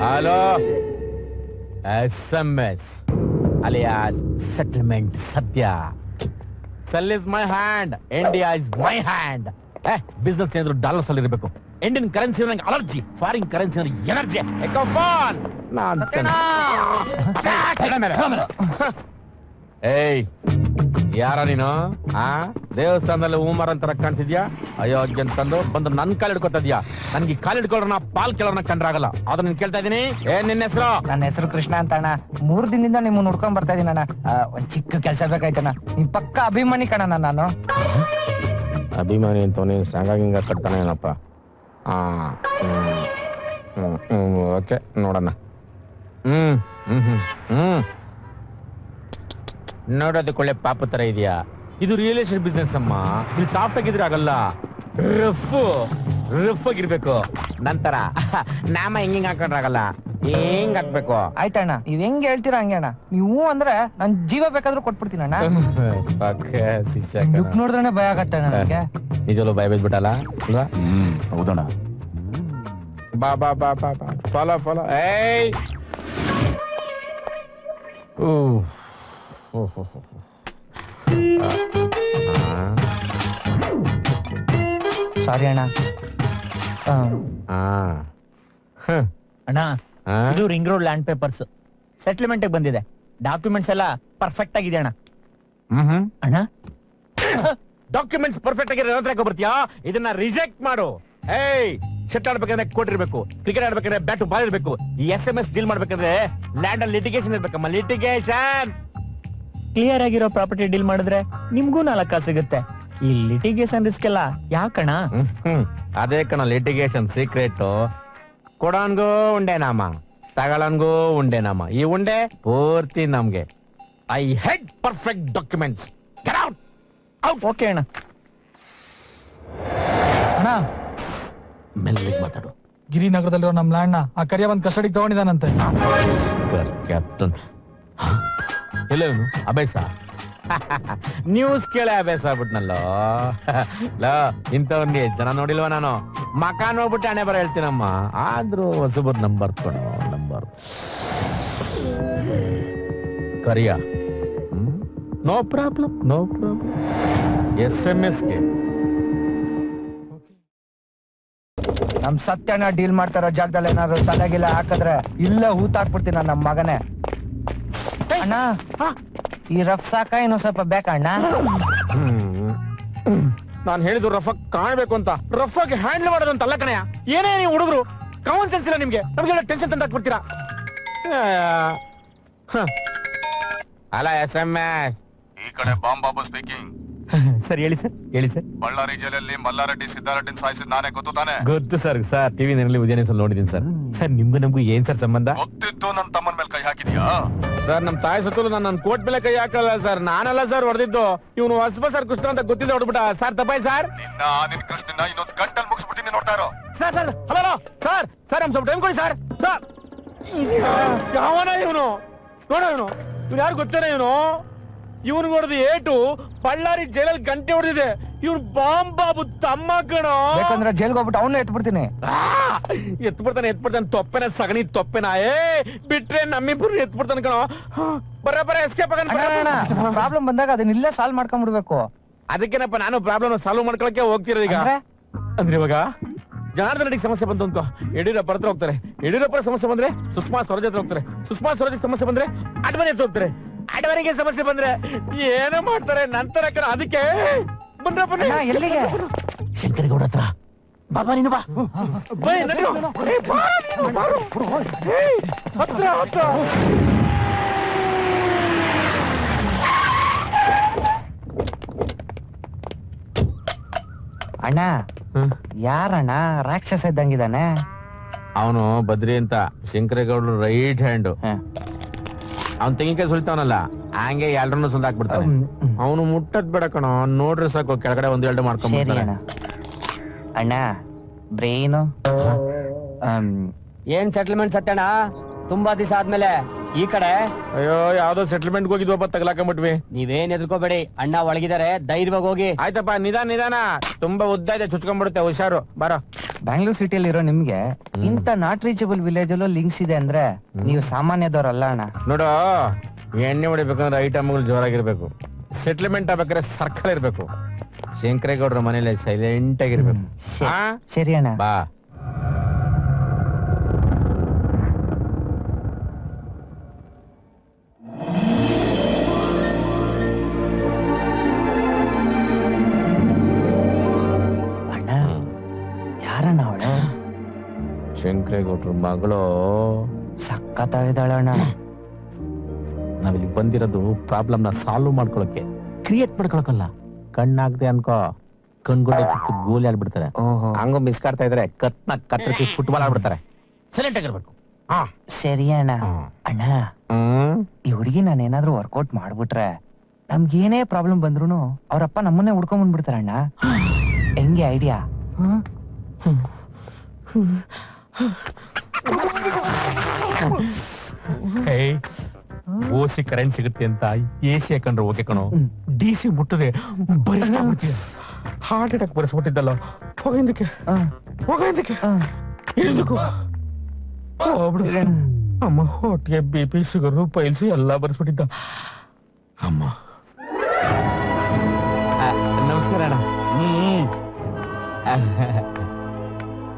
Hello S M S alias settlement ಸದ್ಯ cell is my hand India is my hand a business ಏನಾದ್ರು dollars ಅಲ್ಲಿ ಇರಬೇಕು. Indian currency ನಂಗೆ allergy foreign currency energy ಎಕೋಫಾನ್ ನಾನ್ ಏಯ್ ಯಾರ ನೀನು ಆ ದೇವಸ್ಥಾನದಲ್ಲಿ ಹೂಮಾರ ಅಂತ ಕಾಣ್ತಿದ್ಯಾ ಅಯೋಗ್ಯ ಅಂತಂದು ಬಂದು ನನ್ ಕಾಲ್ ಹಿಡ್ಕೊತಿದ್ಯಾ ನನ್ಗೆ ಕಾಲ್ ಹಿಡ್ಕೊಳ್ಳೋಣ ಪಾಲ್ ಕೇಳೋಣ ಕಂಡ್ರಾಗಲ್ಲ ಅದನ್ನ ನೀನ್ ಕೇಳ್ತಾ ಇದೀನಿ ಏನ್ ನಿನ್ನ ಹೆಸರು ನನ್ನ ಹೆಸರು ಕೃಷ್ಣ ಅಂತ ಅಣ್ಣ ಮೂರ್ ದಿನದಿಂದ ನಿಮ್ಮನ್ನ ನೋಡ್ಕೊಂಡ್ ಬರ್ತಾ ಇದೀನಿ ಅಣ್ಣ ಆ, ಒಂದ್ ಚಿಕ್ಕ ಕೆಲ್ಸ ಬೇಕಾಯ್ತಣ್ಣ ನಿಮ್ ಪಕ್ಕ ಅಭಿಮಾನಿ ಕಣ ನಾನು ಅಭಿಮಾನಿ ಅಂತ ನೀನು ಸಂಗಾಗಿಂಗ ಕಟ್ತಾನೆ ಏನಪ್ಪ ಆ ಹ್ಮ್ ಹ್ಮ್ ಓಕೆ ನೋಡೋಣ ಹ್ಮ್ ಹ್ಮ್ ಹ್ಮ್ ಹ್ಮ್ ನೋಡೋದಕ್ಕೆ ಪಾಪ ತರ ಇದೆಯಾ? ಇದು ರಿಯಲ್ ಎಸ್ಟೇಟ್ ಬಿಸ್ನೆಸ್ ಅಮ್ಮ. ಇಲ್ಲಿ ಸಾಫ್ಟ್ ಆಗಿದ್ರೆ ಆಗಲ್ಲ. ರಫ್ ರಫ್ ಆಗಿರ್ಬೇಕು ನಂತರ ನಾಮ ಹಿಂಗಿಂಗ್ ಹಾಕೊಂಡ್ರಾಗಲ್ಲ ಹೆಂಗ್ ಹಾಕ್ಬೇಕು? ಆಯ್ತಣ್ಣ ನೀವ್ ಹೆಂಗ್ ಹೇಳ್ತೀರಾ ಹಂಗೆ ಅಣ್ಣ? ನೀವು ಅಂದ್ರೆ ನನ್ ಜೀವ ಬೇಕಾದ್ರೂ ಕೊಟ್ಬಿಡ್ತೀನಿ ಅಣ್ಣ. ಲುಕ್ ನೋಡಿದ್ರೆ ಭಯ ಆಗತ್ತೆ ಅಣ್ಣ ನನಗೆ. ನಿಜವಲ್ಲೂ ಭಯ ಬಿದ್ಬಿಟ್ಟಲ್ಲ ಅಲ್ವಾ ಹ್ಮ್ ಹೌದಣ್ಣ. ಬಾ ಬಾ ಬಾ ಬಾ ಬಾ. ಫಾಲೋ ಫಾಲೋ ಏಯ್! ಓ ಓ ಹೋ ಹೋ ಸಾರಿ ಅಣ್ಣ. ಆ, ಅಣ್ಣ ಇದು ring road land papers settlement ಬಂದಿದೆ. ಡಾಕ್ಯುಮೆಂಟ್ಸ್ ಎಲ್ಲ ಪರ್ಫೆಕ್ಟ್ ಆಗಿದೆ ಅಣ್ಣ. ಅಣ್ಣ. ಡಾಕ್ಯುಮೆಂಟ್ಸ್ ಪರ್ಫೆಕ್ಟ್ ಆಗಿ ಹತ್ರ ಬರ್ತೀಯಾ ಇದನ್ನ ರಿಜೆಕ್ಟ್ ಮಾಡು. ಏಯ್ ಶೆಟ್ ಆಡ್ಬೇಕಂದ್ರೆ ಕೋರ್ಟ್ ಇರ್ಬೇಕು ಕ್ರಿಕೆಟ್ ಆಡ್ಬೇಕಂದ್ರೆ ಬ್ಯಾಟ್ ಬಾಲ್ ಇರ್ಬೇಕು ಈ ಎಸ್ ಎಂ ಎಸ್ ಡೀಲ್ ಮಾಡ್ಬೇಕಂದ್ರೆ ಲ್ಯಾಂಡ್ ಅಲ್ಲಿ ಲಿಟಿಗೇಷನ್ ಇರ್ಬೇಕಮ್ಮ ಲಿಟಿಗೇಷನ್ ಕ್ಲಿಯರ್ ಆಗಿರೋ ಪ್ರಾಪರ್ಟಿ ಡೀಲ್ ಮಾಡಿದ್ರೆ ನಿಮ್ಗೂ ನಾಲ್ಕ ಸಿಗುತ್ತೆ. ಈ ಲಿಟಿಗೇಷನ್ ರಿಸ್ಕ್ ಎಲ್ಲ ಯಾಕಣ್ಣ ಅದೇ ಕಣ ಲಿಟಿಗೇಷನ್ ಸೀಕ್ರೆಟ್ ಕೊಡೋನ್ಗೂ ಉಂಡೆ ನಾಮ ತಗೊಳನ್ಗೂ ಉಂಡೆ ನಾಮ. ಈ ಉಂಡೆ ಪೂರ್ತಿ ನಮ್ಗೆ. I had perfect documents okay ಅಣ್ಣ. ಅಣ್ಣ. ಮೆಲ್ಲಿಗೆ ಮಾತಾಡು. ಗಿರಿನಗರದಲ್ಲಿರೋ ನಮ್ ಲ್ಯಾಂಡ್ನ ಆ ಕರಿಯ ಬಂದ್ ಕಸ್ಟಡಿಗೆ ತಗೊಂಡಿದ್ದಾನಂತೆ. ಕ್ಯಾಪ್ಟನ್ ಎಲ್ಲ ಇವನು? ಅಭ್ಯಾಸ? ನ್ಯೂಸ್ ಕೇಳೇ ಅಭ್ಯಾಸ ಆಗ್ಬಿಟ್ನಲ್ಲೋ? ಲೋ, ಇಂಥವ್ನಿಗೆ ಜನ ನೋಡಿಲ್ವ ನಾನು? ಮಕ ನೋಡ್ಬಿಟ್ಟು ಹಣೆ ಬರ ಹೇಳ್ತೀನಮ್ಮ. ಆದ್ರೂ ಹೊಸಬರ್ ನಂಬರ್ ಕೊಡು, ನಂಬರ್. ಕರಿಯ. No problem no problem. S M ಎಸ್ಗೆ ನಮ್ ಸತ್ಯನ ಡೀಲ್ ಮಾಡ್ತಾರೋ ಜಾಗದಲ್ಲಿ ಏನಾದ್ರು ತಲೆಗಿಲ್ಲ ಹಾಕಿದ್ರೆ ಇಲ್ಲ ಹೂತ್ ಹಾಕ್ಬಿಡ್ತೀನಿ ನಾನು ನಮ್ಮ ಮಗನೇ. ಅಣ್ಣ? ಈ ರಫ್ ಸಾಕ ಏನು ಸ್ವಲ್ಪ ಬೇಕಾ ಅಣ್ಣ? ನಾನು ಹೇಳಿದ್ದು ರಫಕ್ ಕಾಣ್ಬೇಕು ಅಂತ. ರಫಾಗಿ ಹ್ಯಾಂಡಲ್ ಮಾಡೋದಂತ ಅಂತ ಅಲ್ಲ ಕಣಯ್ಯ. ಏನೇ ನೀವು ಹುಡುಗರು ಕಾಮನ್ ಸೆನ್ಸ್ ಇಲ್ಲ ನಿಮ್ಗೆ. ನಮ್ಗೆ ಟೆನ್ಷನ್ ತಂದಾಕ್ ಬಿಡ್ತೀರಾ ಅಲ್ಲ ಎಸ್ ಎಂ ಎಸ್ ಈ ಕಡೆ ಬಾಂಬ್ ಬಾಬು ಸ್ಪೀಕಿಂಗ್ ಸರ್ ಹೇಳಿ ಸರ್ ಹೇಳಿ ಸರ್. ಬಳ್ಳಾರಿ ಜಿಲ್ಲೆಯಲ್ಲಿ ಮಲ್ಲಾರೆಡ್ಡಿ ಸಿದ್ದಾರೆಡ್ಡಿ ಸಾಯಿಸಿದ್ ನಾನೇ ಗೊತ್ತು ತಾನೆ? ಗೊತ್ತು ಸರ್ ಸರ್ ಟಿವಿ ನಲ್ಲಿ ಉದಯನೇ ಸಲ ನೋಡಿದೀನಿ ಸರ್. ಸರ್ ನಿಮ್ಗೂ ನಮಗೂ ಏನ್ ಸರ್ ಸಂಬಂಧ? ಗೊತ್ತಿತ್ತು ನನ್ನ ತಮ್ಮನ ಮೇಲೆ ಕೈ ಹಾಕಿದ್ಯಾ? ಸರ್ ನಮ್ ತಾಯಿ ಸತ್ತಲು ನಾನು ನನ್ನ ಕೋಟ್ ಮೇಲೆ ಕೈ ಹಾಕಲ್ಲ ಸರ್. ನಾನಲ್ಲ ಸರ್ ಹೊಡೆದಿದ್ದು. ಇವನು ಹೊಸಬ ಸರ್ ಕೃಷ್ಣ ಅಂತ ಗೊತ್ತಿದ್ದ ಹೊಡ್ಬಿಟ್ಟ. Sir ತಪ್ಪಾಯ್ sir? ನಿನ್ನ ನಿನ್ ಕೃಷ್ಣನ ಇನ್ನೊಂದು ಗಂಟಲ್ ಮುಗಿಸ್ಬಿಡ್ತೀನಿ ನೋಡ್ತಾ ಇರೋ. Sir sir hello sir sir ನಮ್ ಸ್ವಲ್ಪ ಟೈಮ್ ಕೊಡಿ ಸರ್. ಸರ್. ಯಾವನ ಇವನು. ನೋಡ ಇವನು. ಇವ್ನು ಯಾರು ಗೊತ್ತೇನೆ ಇವನು? ಇವನು ಹೊಡೆದು ಏಟು ಬಳ್ಳಾರಿ ಜೈಲಲ್ಲಿ ಗಂಟೆ ಹೊಡೆದಿದೆ. ಇವನು ಬಾಂಬ್ ಬಾಬು ತಮ್ಮ ಕಣೋ. ಯಾಕಂದ್ರೆ ಜೈಲ್ಗೆ ಹೋಗ್ಬಿಟ್ಟು ಅವನ್ನ ಎತ್ಬಿಡ್ತೀನಿ. ಎತ್ಬಿಡ್ತಾನೆ ಎತ್ಬಿಡ್ತಾನೆ. ತೊಪ್ಪೆನ ಸಗಣಿ ತೊಪ್ಪೆನ. ಏ ಬಿಟ್ರೆ ನಮ್ಮಿಬ್ರು ಎತ್ಬಿಡ್ತಾನೆ ಕಣೋ. ಬರ ಬರ ಎಸ್ಕೇಪ್ ಪ್ರಾಬ್ಲಮ್ ಬಂದಾಗ ಅದನ್ನ ಇಲ್ಲೇ ಸಾಲ್ವ್ ಮಾಡ್ಕೊಂಡ್ಬಿಡ್ಬೇಕು ಅದಕ್ಕೇನಪ್ಪ ನಾನು ಪ್ರಾಬ್ಲಮ್ ಸಾಲ್ವ್ ಮಾಡ್ಕೊಳಕ್ಕೆ ಹೋಗ್ತಿರೋದು ಈಗ. ಅಂದ್ರೆ? ಅಂದ್ರೆ ಇವಾಗ ಜನಾರ್ದನ್ ರೆಡ್ಡಿ ಸಮಸ್ಯೆ ಬಂತು ಅಂತ. ಯಡಿಯೂರಪ್ಪ ಹತ್ರ ಹೋಗ್ತಾರೆ. ಯಡಿಯೂರಪ್ಪ ಸಮಸ್ಯೆ ಬಂದ್ರೆ ಸುಷ್ಮಾ ಸ್ವರಾಜ್ ಹತ್ರ ಹೋಗ್ತಾರೆ. ಸುಷ್ಮಾ ಸ್ವರಾಜ್ ಸಮಸ್ಯೆ ಬಂದ್ರೆ ಅಡ್ವಾನಿ ಹತ್ರ ಹೋಗ್ತಾರೆ. ಅಡ್ವಾನಿಗೆ ಸಮಸ್ಯೆ ಬಂದ್ರೆ ಏನೋ ಮಾಡ್ತಾರೆ ನಂತರ ಅದಕ್ಕೆ ಬಂದ್ರ ಬನ್ನಿ. ಅಣ್ಣ, ಎಲ್ಲಿಗೆ? ಶಂಕರಗೌಡ ಹತ್ರ. ಬಾಬಾ ನೀನು ಬಾ. ಬನ್ನಿ, ನಡೀರು. ಏ, ಬಾರೋ ನೀನು, ಬಾರೋ. ಏ, ಹತ್ರ ಹತ್ರ. ಅಣ್ಣ ಯಾರಣ್ಣ? ರಾಕ್ಷಸ ಇದ್ದಂಗಿದಾನೆ ಅವನು ಬದ್ರಿ ಅಂತ. ಶಂಕರೇಗೌಡರು ರೈಟ್ ಹ್ಯಾಂಡ್. ಹ. ಅವ್ನ್ ತೆಂಗಿನಕಾಯಿ ಸುಳಿತಾವನಲ್ಲ ಹಂಗೆ ಎಲ್ರನ್ನು ಹ್ಮ್. ಅವನು ಮುಟ್ಟದ್ ಬೇಡ ಕಣ ನೋಡ್ರಿ ಸಾಕು ಕೆಳಗಡೆ ಒಂದ್ ಎರಡು ಸರಿ ಮಾಡ್ಕೊಂಡ್ಬಿಡ್ತಾನೆ ಅಣ್ಣ. ಅಣ್ಣ ಬ್ರೈನು? ಏನ್ ಸೆಟಲ್ಮೆಂಟ್ ಸತ್ತಣ್ಣ ತುಂಬಾ ದಿವಸ ಆದ್ಮೇಲೆ. ಈ ಕಡೆ? ಅಯ್ಯೋ ಯಾವ್ದೋ ಸೆಟ್ಲ್ಮೆಂಟ್ ಹೋಗಿದ್ವಪ್ಪ ತಗಲಾಕೊಂಬಿಟ್ವಿ. ನೀವೇನ್ ಎದ್ಕೋಬೇಡಿ. ಅಣ್ಣ ಒಳಗಿದಾರೆ ಧೈರ್ಯವಾಗಿ ಹೋಗಿ. ಆಯ್ತಪ್ಪ ನಿಧಾನ ನಿಧಾನ. ತುಂಬಾ ಉದ್ದ ಇದೆ ಚುಚ್ಕೊಂಡ್ಬಿಡುತ್ತೆ ಹುಷಾರು. ಬರೋ. ಬ್ಯಾಂಗ್ಳೂರ್ ಸಿಟಿಯಲ್ಲಿ ಇರೋ ನಿಮ್ಗೆ ಇಂತ ನಾಟ್ ರೀಚಬಲ್ ವಿಲೇಜ್ ಅಲ್ಲೂ ಲಿಂಕ್ಸ್ ಇದೆ ಅಂದ್ರೆ ನೀವು ಸಾಮಾನ್ಯದವ್ರಲ್ಲ ಅಣ್ಣ. ನೋಡು ಎಣ್ಣೆ ಹೊಡಿಬೇಕಂದ್ರೆ ಐಟಮ್ಗಳು ಜೋರಾಗಿರ್ಬೇಕು. ಸೆಟ್ಲ್ಮೆಂಟ್ ಆಗ್ಬೇಕಾದ್ರೆ ಸರ್ಕಲ್ ಇರ್ಬೇಕು. ಶಂಕರೇಗೌಡ್ರ ಮನೇಲಿ ಸೈಲೆಂಟ್ ಆಗಿರ್ಬೇಕು. ಹಾ? ಸರಿ ಅಣ್ಣ. ಬಾ. ಶಂಕರೇಗೌಡ್ರ ಮಗಳು? ಸಕ್ಕತ್ತಾಗಿದ್ದಾಳಣ್ಣ ನಾವಿಲ್ಲಿ ಬಂದಿರೋದು ಪ್ರಾಬ್ಲಮ್ನ ಸಾಲ್ವ್ ಮಾಡ್ಕೊಳಕ್ಕೆ. ಕ್ರಿಯೇಟ್ ಮಾಡ್ಕೊಳಕಲ್ಲ ಕಣ್ಣಾಗ್ದೆ ಅನ್ಕೋ. ಕಣ್ಗೊಂಡೆ ಕಿತ್ತು ಗೋಲಿ ಆಡ್ಬಿಡ್ತಾರೆ. ಹಂಗ ಮಿಸ್ ಕಾಡ್ತಾ ಇದ್ರೆ ಕತ್ನ ಕತ್ತರಿಸಿ ಫುಟ್ಬಾಲ್ ಆಡ್ಬಿಡ್ತಾರೆ. ಸೈಲೆಂಟ್ ಆಗಿರ್ಬೇಕು ಸರಿ ಅಣ್ಣ. ಅಣ್ಣ ಈ ಹುಡುಗಿ ನಾನು ಏನಾದ್ರೂ ವರ್ಕೌಟ್ ಮಾಡ್ಬಿಟ್ರೆ ನಮ್ಗೇನೇ ಪ್ರಾಬ್ಲಮ್ ಬಂದ್ರು ಅವ್ರಪ್ಪ ನಮ್ಮನ್ನೇ ಹುಡ್ಕೊಂಡ್ ಬಂದ್ಬಿಡ್ತಾರ ಅಣ್ಣ ಹೆಂಗೆ ಐಡಿಯಾ ಓಸಿ ಕರೆಂಟ್ ಸಿಗುತ್ತೆ ಅಂತ ಎ ಸಿ ಹಾಕೊಂಡ್ರೆ ಓಕೆ ಕಣೋ. ಡಿ ಸಿ ಮುಟ್ಟದೆ ಬರಿಸ್ಬಿಡ್ತೀಯ ಹಾರ್ಟ್ ಅಟ್ಯಾಕ್ ಬರೆಸ್ಬಿಟ್ಟಿದ್ದಲ್ಲ ಹೋಗಿದ್ದಕ್ಕೆ ಹೋಗಿದ್ದಕ್ಕೆ ಏನಕ್ಕೂ ಹೋಗ್ಬಿಡು. ಅಮ್ಮ ಹೊಟ್ಟಿಗೆ ಬಿ ಪಿ ಶುಗರು ಪೈಲ್ಸು ಎಲ್ಲ ಬರೆಸ್ಬಿಟ್ಟಿದ್ದ ಅಮ್ಮ. ನಮಸ್ಕಾರ ಅಣ್ಣ.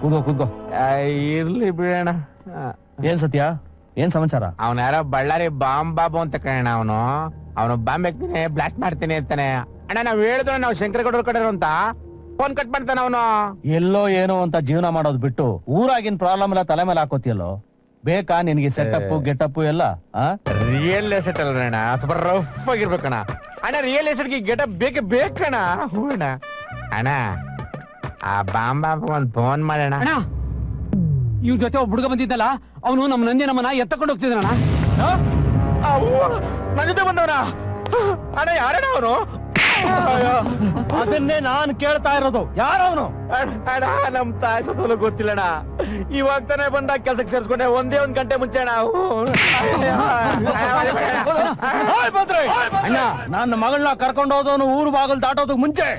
ಕೂಗೋ ಕೂದೋ ಇರ್ಲಿ ಬಿಡೋಣ ಏನ್ ಸತ್ಯ? ಏನ್ ಸಮಾಚಾರ? ಅವನ ಯಾರೋ ಬಳ್ಳಾರಿ ಬಾಂಬ್ ಬಾಬು ಅಂತ ಕಣ ಅವನು. ಅವನು ಬಾಂಬ್ ಹಾಕ್ತೀನಿ ಬ್ಲಾಸ್ಟ್ ಮಾಡ್ತೀನಿ ಅಂತಾನೆ. ಅಣ್ಣ ನಾವ್ ಹೇಳಿದ್ರು ನಾವು ಶಂಕರಗೌಡರ ಕಡೆ ಅಂತ ಫೋನ್ ಕಟ್ ಮಾಡ್ತಾನ ಅವನು. ಎಲ್ಲೋ ಏನೋ ಅಂತ ಜೀವನ ಮಾಡೋದ್ ಬಿಟ್ಟು ಊರಾಗಿನ್ ಪ್ರಾಬ್ಲಮ್ ಎಲ್ಲ ತಲೆ ಮೇಲೆ ಹಾಕೋತಿಯಲ್ಲೋ? ಬೇಕಾ ನಿನಗೆ ಸೆಟಪ್. ಗೆಟಪ್ ಎಲ್ಲ ಆ? ರಿಯಲ್ ಎಸ್ಟೇಟ್ ಅಲ್ಲ ಅಣ್ಣ. ಸ್ವಲ್ಪ ರಫ್ ಆಗಿರ್ಬೇಕಣ್ಣ. ಅಣ್ಣ ರಿಯಲ್ ಎಸ್ಟೇಟ್ಗೆ ಗೆಟಪ್ ಬೇಕೇ ಬೇಕಣ್ಣ. ಅಣ್ಣ. ಅಣ್ಣ ಆ ಬಾಂಬಾಬು ಬಾಬು ಒಂದ್ ಫೋನ್ ಮಾಡೋಣ ಅಣ್ಣ ಇವ್ ಜೊತೆ ಒಬ್ಬ ಹುಡುಗ ಬಂದಿದ್ದಲ್ಲ ಅವನು ನಮ್ಮ ನಂದಿ ನಮ್ಮನ ಎತ್ತಕೊಂಡು ಹೋಗ್ತಿದ್ದಾನ ನನ್ನ ಜೊತೆ ಬಂದವನ ಅಣ್ಣ ಯಾರಣ್ಣ ಅವನು ಅದನ್ನೇ ನಾನ್ ಕೇಳ್ತಾ ಇರೋದು ಯಾರವನು ಅಣ್ಣ ನಮ್ ತಾಯಿ ಗೊತ್ತಿಲ್ಲ ಗೊತ್ತಿಲ್ಲಣ್ಣ ಇವಾಗ ತಾನೇ ಬಂದಾಗ ಕೆಲ್ಸಕ್ಕೆ ಸೇರಿಸ್ಕೊಂಡೆ ಒಂದೇ ಒಂದ್ ಗಂಟೆ ಮುಂಚೆ ಅಣ್ಣ ಅಣ್ಣ ನನ್ನ ಮಗಳನ್ನ ಕರ್ಕೊಂಡು ಹೋದವನು ಊರು ಬಾಗಿಲು ದಾಟೋದಕ್ ಮುಂಚೆ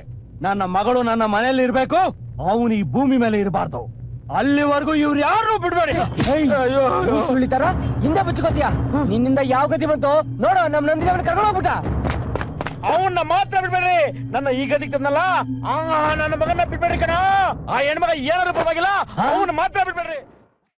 ನನ್ನ ಮಗಳು ನನ್ನ ಮನೆಯಲ್ಲಿ ಇರ್ಬೇಕು ಅವನು ಈ ಭೂಮಿ ಮೇಲೆ ಇರಬಾರ್ದು. ಅಲ್ಲಿವರೆಗೂ ಇವ್ರು ಯಾರು ಬಿಡ್ಬೇಡಿ. ಸುಳ್ಳಿತಾರ? ಹಿಂದೆ ಬಚ್ಕೋತೀಯ? ನಿನ್ನಿಂದ ಯಾವ ಗತಿ ಬಂತು? ನೋಡು ನಮ್ ನಂದಿನಿ ಅವನು ಕರ್ಕೊಂಡು ಹೋಗ್ಬಿಟ್ಟ. ಅವನ್ನ ಮಾತ್ರ ಬಿಡ್ಬೇಡಿ. ನನ್ನ ಈ ಗತಿ ತಂದಲ್ಲ ಆ ನನ್ನ ಮಗನ ಬಿಡ್ಬೇಡಿ ಕಣ. ಆ ಹೆಣ್ಮಗ ಏನಾದ್ರು ಪರವಾಗಿಲ್ಲ ಅವನ್ನ ಮಾತ್ರ ಬಿಡ್ಬೇಡಿ.